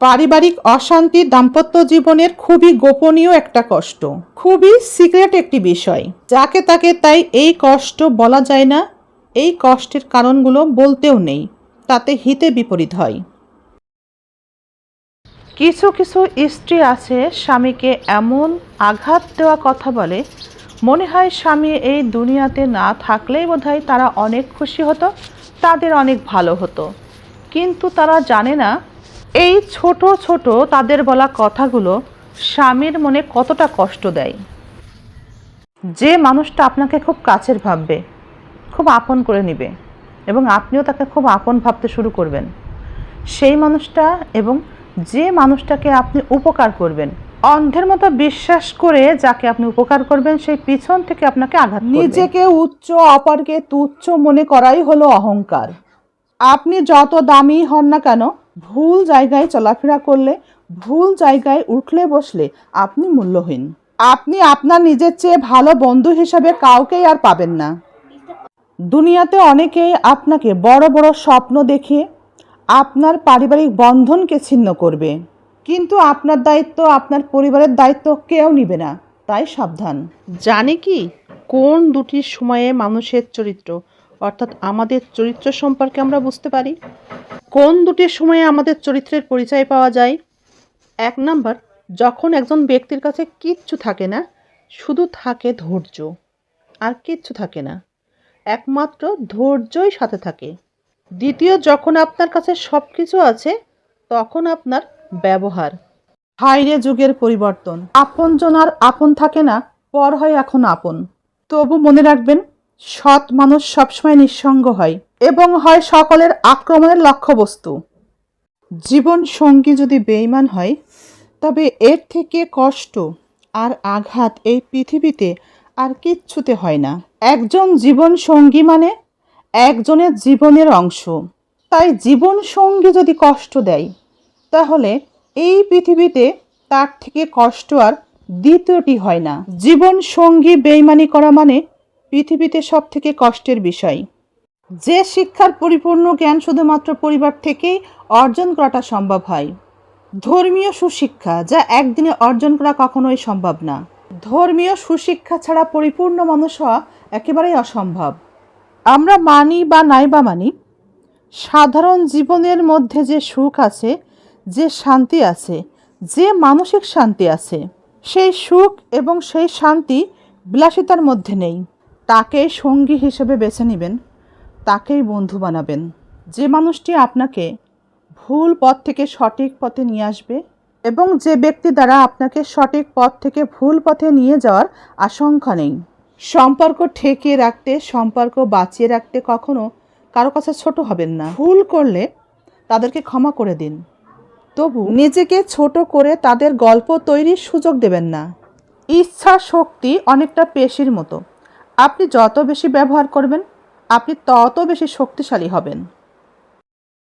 পারিবারিক অশান্তি দাম্পত্য জীবনের খুবই গোপনীয় একটা কষ্ট। খুবই সিক্রেট একটি বিষয়। যাকে তাকে তাই এই কষ্ট বলা যায় না, এই কষ্টের কারণগুলো বলতেও নেই, তাতে হিতে বিপরীত হয়। কিছু কিছু স্ত্রী আছে স্বামীকে এমন আঘাত দেওয়া কথা বলে, মনে হয় স্বামী এই দুনিয়াতে না থাকলেই বোধহয় তারা অনেক খুশি হতো, তাদের অনেক ভালো হতো। কিন্তু তারা জানে না এই ছোট ছোট তাদের বলা কথাগুলো স্বামীর মনে কতটা কষ্ট দেয়? যে মানুষটা আপনাকে খুব কাছের ভাববে, খুব আপন করে নেবে এবং আপনিও তাকে খুব আপন ভাবতে শুরু করবেন। সেই মানুষটা এবং যে মানুষটাকে আপনি উপকার করবেন, অন্ধের মতো বিশ্বাস করে যাকে আপনি উপকার করবেন, সেই পিছন থেকে আপনাকে আঘাত নিজেকে উচ্চ, অপরকে তুচ্ছ মনে করাই হলো অহংকার। আপনি যত দামি হন না কেন ভুল জায়গায় চলাফেরা করলে, ভুল জায়গায় উঠলে বসলে আপনি মূল্যহীন। আপনি আপনার নিজের চেয়ে ভালো বন্ধু হিসাবে কাউকেই আর পাবেন না। দুনিয়াতে অনেকেই আপনাকে বড় বড় স্বপ্ন দেখে আপনার পারিবারিক বন্ধনকে ছিন্ন করবে। কিন্তু আপনার দায়িত্ব আপনার পরিবারের দায়িত্ব কেউ নিবে না, তাই সাবধান। জানি কি, কোন দুটি সময়ে মানুষের চরিত্র, অর্থাৎ আমাদের চরিত্র সম্পর্কে আমরা বুঝতে পারি? কোন দুটি সময়ে আমাদের চরিত্রের পরিচয় পাওয়া যায়? এক নাম্বার, যখন একজন ব্যক্তির কাছে কিচ্ছু থাকে না, শুধু থাকে ধৈর্য, আর কিচ্ছু থাকে না। একমাত্র ধৈর্যই সাথে থাকে। দ্বিতীয়, যখন আপনার কাছে সব কিছু আছে, তখন আপনার ব্যবহার। হাইরে যুগের পরিবর্তন। আপনজন আর আপন থাকে না, পর হয় এখন আপন। তবু মনে রাখবেন, সৎ মানুষ সবসময় নিঃসঙ্গ হয়। এবং হয় সকলের আক্রমণের লক্ষ্যবস্তু। জীবন সঙ্গী যদি বেইমান হয়, তবে এর থেকে কষ্ট আর আঘাত এই পৃথিবীতে আর কিচ্ছুতে হয় না। একজন জীবন সঙ্গী মানে একজনের জীবনের অংশ। তাই জীবন সঙ্গী যদি কষ্ট দেয়, তাহলে এই পৃথিবীতে তার থেকে কষ্ট আর দ্বিতীয়টি হয় না। জীবন সঙ্গী বেইমানি করা মানে পৃথিবীতে সব থেকে কষ্টের বিষয়। যে শিক্ষার পরিপূর্ণ জ্ঞান শুধুমাত্র পরিবার থেকেই অর্জন করাটা সম্ভব হয়। ধর্মীয় সুশিক্ষা যা একদিনে অর্জন করা কখনোই সম্ভব না। ধর্মীয় সুশিক্ষা ছাড়া পরিপূর্ণ মানুষ হওয়া একেবারেই অসম্ভব। আমরা মানি বা নাই বা মানি, সাধারণ জীবনের মধ্যে যে সুখ আছে, যে শান্তি আছে, যে মানসিক শান্তি আছে, সেই সুখ এবং সেই শান্তি বিলাসিতার মধ্যে নেই। তাকে সঙ্গী হিসেবে বেছে নেবেন। তাকেই বন্ধু বানাবেন। যে মানুষটি আপনাকে ভুল পথ থেকে সঠিক পথে নিয়ে আসবে এবং যে ব্যক্তি দ্বারা আপনাকে সঠিক পথ থেকে ভুল পথে নিয়ে যাওয়ার আশঙ্কা নেই। সম্পর্ক ঠেকিয়ে রাখতে, সম্পর্ক বাঁচিয়ে রাখতে কখনো কারও কাছে ছোট হবেন না। ভুল করলে তাদেরকে ক্ষমা করে দিন। তবু নিজেকে ছোট করে তাদের গল্প তৈরির সুযোগ দেবেন না। ইচ্ছা শক্তি অনেকটা পেশির মতো। আপনি যত বেশি ব্যবহার করবেন আপনি তত বেশি শক্তিশালী হবেন।